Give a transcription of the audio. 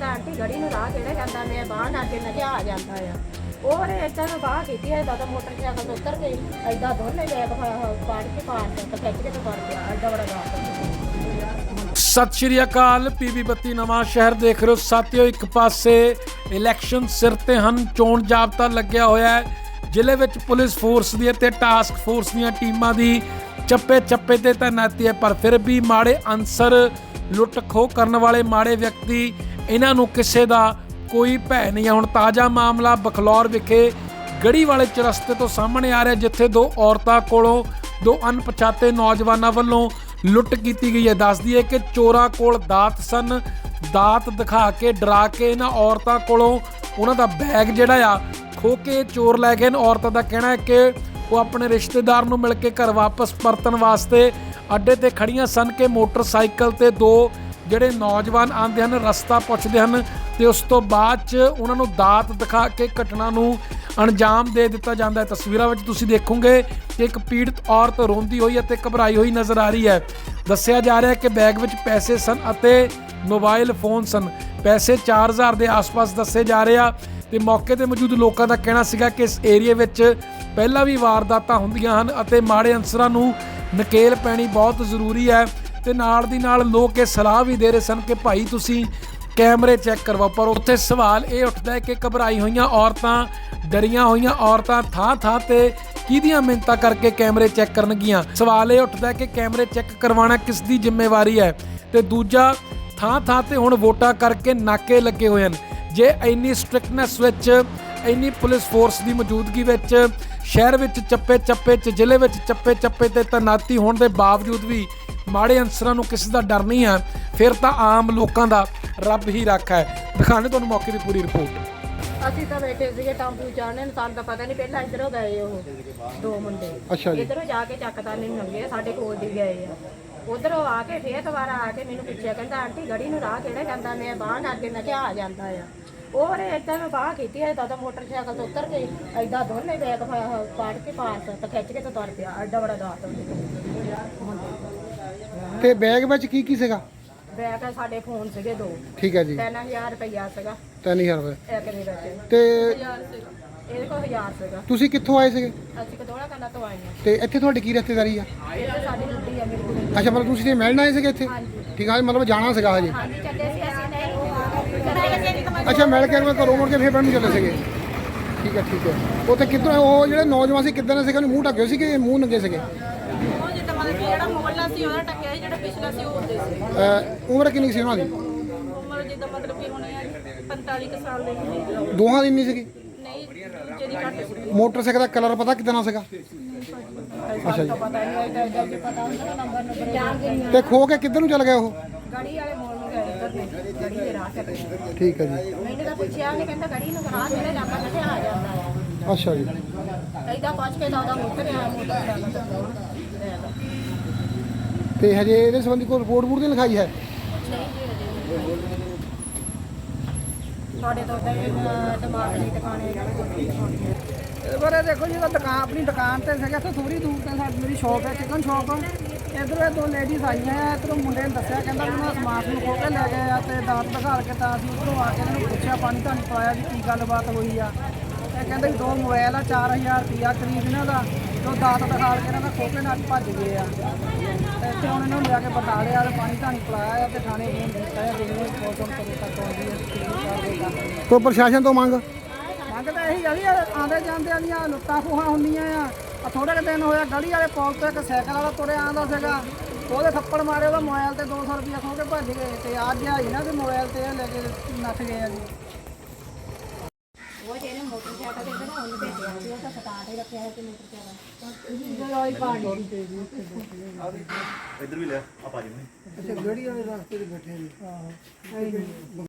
ਕਹਿੰਦਾ ਆਂਟੀ ਗੜੀ ਨੂੰ ਰਾਹ ਕਿਹੜਾ ਜਾਂਦਾ, ਮੈਂ ਬਾਹਰ ਨਾਲ ਕੇ ਨਜਾ ਆ ਜਾਂਦਾ ਆ। ਉਹ ਨੇ ਇੱਦਾਂ ਨੂੰ ਬਾਹ ਕੀਤੀ ਹੈ ਦਾਦਾ ਮੋਟਰਸਾਈਕਲ ਤੋਂ ਉਤਰ ਗਈ ਐਦਾਂ ਦੋਨੇ ਬੈਗ ਪਾੜ ਕੇ ਪਾਰ ਤੇ ਖਿੱਚ ਕੇ ਤੇ ਪੜ ਗਿਆ ਐਡਾ ਬੜਾ ਗਾਹ ਸਤਿ ਸ਼੍ਰੀ ਅਕਾਲ ਪੀਬੀ ਬੱਤੀ ਨਵਾਂ ਸ਼ਹਿਰ ਦੇਖ ਰਹੇ ਹੋ। ਸਾਥੀਓ, ਇੱਕ ਪਾਸੇ ਇਲੈਕਸ਼ਨ ਸਿਰ ਤੇ ਹਨ, ਚੋਣ ਜਾਬਤਾ ਲੱਗਿਆ ਹੋਇਆ ਹੈ। ਜ਼ਿਲ੍ਹੇ ਵਿੱਚ ਪੁਲਿਸ ਫੋਰਸ ਦੀ ਤੇ ਟਾਸਕ ਫੋਰਸ ਦੀਆਂ ਟੀਮਾਂ ਦੀ ਚੱਪੇ ਚੱਪੇ ਤੇ ਤੈਨਾਤੀ ਹੈ, ਪਰ ਫਿਰ ਵੀ ਮਾੜੇ ਅਨਸਰ ਲੁੱਟ ਖੋਹ ਕਰਨ ਵਾਲੇ ਮਾੜੇ ਵਿਅਕਤੀ ਇਹਨਾਂ ਨੂੰ ਕਿਸੇ ਦਾ ਕੋਈ ਭੈ ਨਹੀਂ ਹੈ ਹੁਣ ਤਾਜ਼ਾ ਮਾਮਲਾ ਬਖਲੌਰ ਵਿਖੇ ਗੜੀ ਵਾਲੇ ਚਰਸਤੇ ਤੋਂ ਸਾਹਮਣੇ ਆ ਰਿਹਾ, ਜਿੱਥੇ ਦੋ ਔਰਤਾਂ ਕੋਲੋਂ ਦੋ ਅਣਪਛਾਤੇ ਨੌਜਵਾਨਾਂ ਵੱਲੋਂ ਲੁੱਟ ਕੀਤੀ ਗਈ ਹੈ। ਦੱਸਦੀ ਹੈ ਕਿ ਚੋਰਾਂ ਕੋਲ ਦਾਤ ਸਨ। ਦਾਤ ਦਿਖਾ ਕੇ, ਡਰਾ ਕੇ ਇਹਨਾਂ ਔਰਤਾਂ ਕੋਲੋਂ ਉਹਨਾਂ ਦਾ ਬੈਗ ਜਿਹੜਾ ਆ ਖੋ ਕੇ ਚੋਰ ਲੈ ਗਏ। ਨੇ ਔਰਤਾਂ ਦਾ ਕਹਿਣਾ ਹੈ ਕਿ ਉਹ ਆਪਣੇ ਰਿਸ਼ਤੇਦਾਰ ਨੂੰ ਮਿਲ ਕੇ ਘਰ ਵਾਪਸ ਪਰਤਣ ਵਾਸਤੇ ਅੱਡੇ ਤੇ ਖੜੀਆਂ ਸਨ ਕਿ ਮੋਟਰਸਾਈਕਲ ਤੇ ਦੋ ਜਿਹੜੇ ਨੌਜਵਾਨ ਆਉਂਦੇ ਹਨ, ਰਸਤਾ ਪੁੱਛਦੇ ਹਨ ਤੇ ਉਸ ਤੋਂ ਬਾਅਦ ਚ ਉਹਨਾਂ ਨੂੰ ਦਾਤ ਦਿਖਾ ਕੇ ਘਟਨਾ ਨੂੰ ਅੰਜਾਮ ਦੇ ਦਿੱਤਾ ਜਾਂਦਾ ਹੈ। ਤਸਵੀਰਾਂ ਵਿੱਚ ਤੁਸੀਂ ਦੇਖੋਗੇ ਕਿ ਇੱਕ ਪੀੜਤ ਔਰਤ ਰੋਂਦੀ ਹੋਈ ਅਤੇ ਘਬਰਾਈ ਹੋਈ ਨਜ਼ਰ ਆ ਰਹੀ ਹੈ। ਦੱਸਿਆ ਜਾ ਰਿਹਾ ਹੈ ਕਿ ਬੈਗ ਵਿੱਚ ਪੈਸੇ ਸਨ ਅਤੇ ਮੋਬਾਈਲ ਫੋਨ ਸਨ। ਪੈਸੇ 4000 ਦੇ ਆਸ-ਪਾਸ ਦੱਸੇ ਜਾ ਰਹੇ ਆ ਤੇ ਮੌਕੇ ਤੇ ਮੌਜੂਦ ਲੋਕਾਂ ਦਾ ਕਹਿਣਾ ਸੀਗਾ ਕਿ ਇਸ ਏਰੀਆ ਵਿੱਚ ਪਹਿਲਾਂ ਵੀ ਵਾਰਦਾਤਾਂ ਹੁੰਦੀਆਂ ਹਨ ਅਤੇ ਮਾੜੇ ਅਨਸਰਾਂ ਨੂੰ ਨਕੇਲ ਪੈਣੀ ਬਹੁਤ ਜ਼ਰੂਰੀ ਹੈ। ਤੇ ਨਾਲ ਦੀ ਨਾਲ ਲੋਕ ਇਹ ਸਲਾਹ ਵੀ ਦੇ ਰਹੇ ਸਨ ਕਿ ਭਾਈ ਤੁਸੀਂ ਕੈਮਰੇ ਚੈੱਕ ਕਰਵਾਓ, ਪਰ ਉੱਥੇ ਸਵਾਲ ਇਹ ਉੱਠਦਾ ਹੈ ਕਿ ਘਬਰਾਈ ਹੋਈਆਂ ਔਰਤਾਂ, ਡਰੀਆਂ ਹੋਈਆਂ ਔਰਤਾਂ ਥਾਂ ਥਾਂ ਤੇ ਕਿਹਦੀਆਂ ਮਿੰਤਾ ਕਰਕੇ ਕੈਮਰੇ ਚੈੱਕ ਕਰਨਗੀਆਂ? ਸਵਾਲ ਇਹ ਉੱਠਦਾ ਹੈ ਕਿ ਕੈਮਰੇ ਚੈੱਕ ਕਰਵਾਉਣਾ ਕਿਸ ਦੀ ਜ਼ਿੰਮੇਵਾਰੀ ਹੈ? ਤੇ ਦੂਜਾ, ਥਾਂ ਥਾਂ ਤੇ ਹੁਣ ਵੋਟਾਂ ਕਰਕੇ ਨਾਕੇ ਲੱਗੇ ਹੋਏ ਹਨ। ਜੇ ਇੰਨੀ ਸਟ੍ਰਿਕਟਨੈਸ ਵਿੱਚ, ਇੰਨੀ ਪੁਲਿਸ ਫੋਰਸ ਦੀ ਮੌਜੂਦਗੀ ਵਿੱਚ, ਸ਼ਹਿਰ ਵਿੱਚ ਚੱਪੇ ਚੱਪੇ 'ਚ, ਜ਼ਿਲ੍ਹੇ ਵਿੱਚ ਚੱਪੇ ਚੱਪੇ ਤੇ ਤੈਨਾਤੀ ਹੋਣ ਦੇ ਬਾਵਜੂਦ ਵੀ ਮਾੜੇ ਅਨਸਰਾਂ ਨੂੰ ਕਿਸੇ ਦਾ ਡਰ ਨਹੀਂ ਹੈ ਫਿਰ ਤਾਂ ਆਮ ਲੋਕਾਂ ਦਾ ਰੱਬ ਹੀ ਰੱਖਾ ਹੈ। ਦਿਖਾਣੇ ਤੁਹਾਨੂੰ ਮੌਕੇ ਦੀ ਪੂਰੀ ਰਿਪੋਰਟ। ਅਸੀਂ ਤਾਂ ਬੈਠੇ ਸੀਗੇ ਟਾਂਪੂ ਚਾਹਣੇ ਨੂੰ ਸਾਨੂੰ ਤਾਂ ਪਤਾ ਨਹੀਂ ਪਹਿਲਾਂ ਇੱਧਰੋਂ ਗਏ ਉਹ ਦੋ ਮੁੰਡੇ। ਅੱਛਾ ਜੀ। ਇੱਧਰੋਂ ਜਾ ਕੇ ਚੱਕਦਾ ਨਹੀਂ ਲੰਗੇ ਸਾਡੇ ਕੋਲ ਦੀ ਗਏ ਆ। ਉਧਰੋਂ ਆ ਕੇ ਫੇਰ ਦੁਬਾਰਾ ਆ ਕੇ ਮੈਨੂੰ ਪੁੱਛਿਆ ਕਹਿੰਦਾ ਆਂਟੀ ਗੜੀ ਨੂੰ ਰਾਹ ਕਿਹੜਾ ਜਾਂਦਾ? ਮੈਂ ਬਾਹਰ ਨਾਲ ਕੇ ਨਜਾ ਆ ਜਾਂਦਾ ਆ। ਉਹ ਨੇ ਇੱਦਾਂ ਨੂੰ ਬਾਹ ਕੀਤੀ ਹੈ ਦਾਦਾ ਮੋਟਰਸਾਈਕਲ ਤੋਂ ਉਤਰ ਗਈ ਐਦਾਂ ਦੋਨੇ ਬੈਗ ਪਾੜ ਕੇ ਪਾਰ ਤੇ ਖਿੱਚ ਕੇ ਤੇ ਤੁਰ ਪਿਆ। ਐਡਾ ਬੜਾ ਗਾਹ ਤੇ ਬੈਗ ਵਿੱਚ ਕੀ ਕੀ ਸੀਗਾ? ਬੈਗ ਆ ਸਾਡੇ ਫੋਨ ਸੀਗੇ ਦੋ। ਠੀਕ ਹੈ ਜੀ। 3000 ਰੁਪਇਆ ਸੀਗਾ। 3000 ਰੁਪਏ। ਇੱਕ ਦੇ ਵਿੱਚ। ਤੇ ਇਹਦੇ ਕੋਲ 1000 ਸੀਗਾ। ਤੁਸੀਂ ਕਿੱਥੋਂ ਆਏ ਸੀਗੇ? ਅਸੀਂ ਕਦੋੜਾ ਕੰਨਾ ਤੋਂ ਆਏ ਹਾਂ। ਤੇ ਇੱਥੇ ਤੁਹਾਡੀ ਕੀ ਰਿਸ਼ਤੇਦਾਰੀ ਆ? ਇਹ ਸਾਡੀ ਲੁੱਟੀ ਆ ਮੇਰੀ ਕੁੜੀ ਅੱਛਾ ਮਤਲਬ ਤੁਸੀਂ ਤੇ ਮਿਲਣ ਆਏ ਸੀਗੇ ਇੱਥੇ? ਠੀਕ ਆ ਮਤਲਬ ਜਾਣਾ ਸੀਗਾ ਹਜੇ? ਹਾਂਜੀ ਚੱਲੇ ਸੀ ਅਸੀਂ ਨਹੀਂ। ਅੱਛਾ ਮਿਲ ਕੇ ਮੈਂ ਘਰੋਂ ਮੁੜ ਕੇ ਫੇਰ ਨੂੰ ਚੱਲੇ ਸੀਗੇ। ਠੀਕ ਹੈ ਠੀਕ ਹੈ। ਉੱਥੇ ਕਿੱਧਰ ਉਹ ਜਿਹੜੇ ਨੌਜਵਾਨ ਸੀ ਕਿੱਦਾਂ ਦੇ ਸੀਗੇ? ਉਹਨੂੰ ਮੂੰਹ ਢੱਕਿਓ ਸੀ ਕਿ ਮੂੰਹ ਨੰਗੇ ਸੀਗੇ ਉਹ ਜਿੱਦਾਂ ਮਤਲਬ ਕਿ ਜਿਹੜਾ ਮੁਹੱਲਾ ਸੀ ਉਹਦਾ ਟੱਕਿਆ ਸੀ ਜਿਹੜਾ ਪਿਛਲਾ ਸੀ ਉਹ ਹੁੰਦੇ ਸੀ। ਅਹ ਉਮਰ ਕਿੰਨੀ ਸੀ ਉਹਨਾਂ ਦੀ? ਉਮਰ ਜਿੱਦਾਂ ਮਤਲਬ ਕਿ ਹੋਣੀ ਆ 45 ਕੁ ਸਾਲ ਦੇ ਹੋਣੇ ਦੋਹਾਂ ਦੀ ਇੰਨੀ ਸੀਗੀ? ਨਹੀਂ ਦੂਜੇ ਦੀ ਘੱਟ ਸੀ। ਮੋਟਰਸਾਈਕਲ ਦਾ ਕਲਰ ਪਤਾ ਕਿਦਾਂ ਦਾ ਸੀਗਾ? ਅੱਛਾ ਜੀ। ਨਹੀਂ ਤੇ ਖੋ ਕੇ ਕਿੱਧਰ ਨੂੰ ਚੱਲ ਗਏ ਉਹ? ਗੜੀ ਵਾਲੇ ਮੋੜ ਨੂੰ ਗਏ ਇੱਧਰ ਨੇ ਗੜੀ ਦੇ ਰਾਹ ਤੇ ਠੀਕ ਹੈ ਜੀ। ਮੈਨੂੰ ਤਾਂ ਪੁੱਛਿਆ ਉਹਨੇ ਕਹਿੰਦਾ ਗੜੀ ਨੂੰ ਰਾਹ ਜਿਹੜੇ ਜਾਂਦਾ ਨਜ਼ਰ ਆ ਜਾਂਦਾ ਆ ਅੱਛਾ ਜੀ। ਐਦਾਂ ਪੁੱਛ ਕੇ ਤਾਂ ਉਹਦਾ ਮੁੱਕ ਰਿਹਾ ਮੋਟਰਸਾਈਕਲ ਤੇ ਫੋਨ ਤੇ ਹਜੇ ਇਹਦੇ ਸੰਬੰਧੀ ਕੋਈ ਰਿਪੋਰਟ ਬੂਰ ਨਹੀਂ ਲਿਖਾਈ ਹੈ? ਸਾਡੇ ਤੋਂ ਤਾਂ ਦਿਮਾਗ ਨਹੀਂ ਟਿਕਾਣੇ ਇਹ ਬਾਰੇ ਦੇਖੋ ਜੀ ਤਾਂ ਦੁਕਾਨ ਆਪਣੀ ਦੁਕਾਨ ਤੇ ਸੀਗਾ ਇੱਥੇ ਥੋੜੀ ਦੂਰ ਤੇ ਸਾਡੀ ਮੇਰੀ ਸ਼ਾਪ ਹੈ ਚਿਕਨ ਸ਼ਾਪ ਇਧਰੋਂ ਦੋ ਲੇਡੀਜ਼ ਆਈਆਂ ਆ ਇਧਰੋਂ ਮੁੰਡੇ ਨੇ ਦੱਸਿਆ ਕਹਿੰਦਾ ਵੀ ਮੈਂ ਸਮਾਨ ਨੂੰ ਖੋ ਕੇ ਲੈ ਗਏ ਆ ਤੇ ਦਾਤ ਦਿਖਾ ਕੇ ਤਾਂ ਅਸੀਂ ਉਧਰੋਂ ਆ ਕੇ ਇਹਨਾਂ ਨੂੰ ਪੁੱਛਿਆ ਪਾਣੀ ਧਾਣੀ ਪਾਇਆ ਵੀ ਕੀ ਗੱਲਬਾਤ ਹੋਈ ਆ? ਇਹ ਕਹਿੰਦੇ ਵੀ ਦੋ ਮੋਬਾਈਲ ਆ 4000 ਰੁਪਿਆ ਕਰੀਬ ਇਹਨਾਂ ਦਾ ਦੋ ਦਾਤ ਦਿਖਾ ਕੇ ਇਹਨਾਂ ਦਾ ਖੋ ਕੇ ਨਾਲ ਭੱਜ ਗਏ ਆ। ਤੇ ਇੱਥੇ ਹੁਣ ਇਹਨਾਂ ਨੂੰ ਲਿਆ ਕੇ ਬਤਾ ਲਿਆ ਤੇ ਪਾਣੀ ਧਾਣੀ ਪਿਲਾਇਆ ਆ ਤੇ ਥਾਣੇ ਫੋਨ ਕੀਤਾ ਹੈ ਜਿਵੇਂ ਫੋਟੋ ਕਦੋਂ ਤੱਕ ਆਉਂਦੀ ਹੈ ਕੋਈ ਪ੍ਰਸ਼ਾਸਨ ਤੋਂ ਮੰਗ? ਮੰਗ ਤਾਂ ਇਹੀ ਆ ਵੀ ਆਂਦੇ ਜਾਂਦੇ ਵਾਲੀਆਂ ਲੁੱਟਾਂ ਖੋਹਾਂ ਹੁੰਦੀਆਂ ਆ। ਆ ਥੋੜੇ ਕੁ ਦਿਨ ਹੋਇਆ ਗਲੀ ਵਾਲੇ ਪੁਲ ਤੋਂ ਇੱਕ ਸਾਈਕਲ ਵਾਲਾ ਤੁਰਿਆ ਆਂਦਾ ਸੀਗਾ। ਉਹਦੇ ਥੱਪੜ ਮਾਰੇ ਉਹਦਾ ਮੋਬਾਈਲ ਤੇ 200 ਰੁਪਇਆ ਖੋ ਕੇ ਭੱਜ ਗਏ ਤੇ ਅੱਜ ਆਈ ਨਾ ਤੇ ਮੋਬਾਈਲ ਤੇ ਇਹ ਲੈ ਕੇ ਨੱਠ ਗਏ ਆ ਜੀ। ਉਹ ਜਿਹੜੇ ਮੋਟਰਸਾਈਕਲ ਤੇ ਨਾ ਉਹਨੂੰ ਭੇਜਿਆ ਸੀ ਉਹ ਤਾਂ ਸਟਾਰਟ ਹੀ ਰੱਖਿਆ ਹੈ ਕਿ ਮੋਟਰਸਾਈਕਲ ਉਹ ਹੀ ਪਾਣੀ ਇੱਧਰ ਵੀ ਲੈ ਆ ਪਾ ਜੀ ਅੱਛਾ ਗੜੀ ਵਾਲੇ ਰਸਤੇ ਤੇ ਬੈਠੇ ਜੀ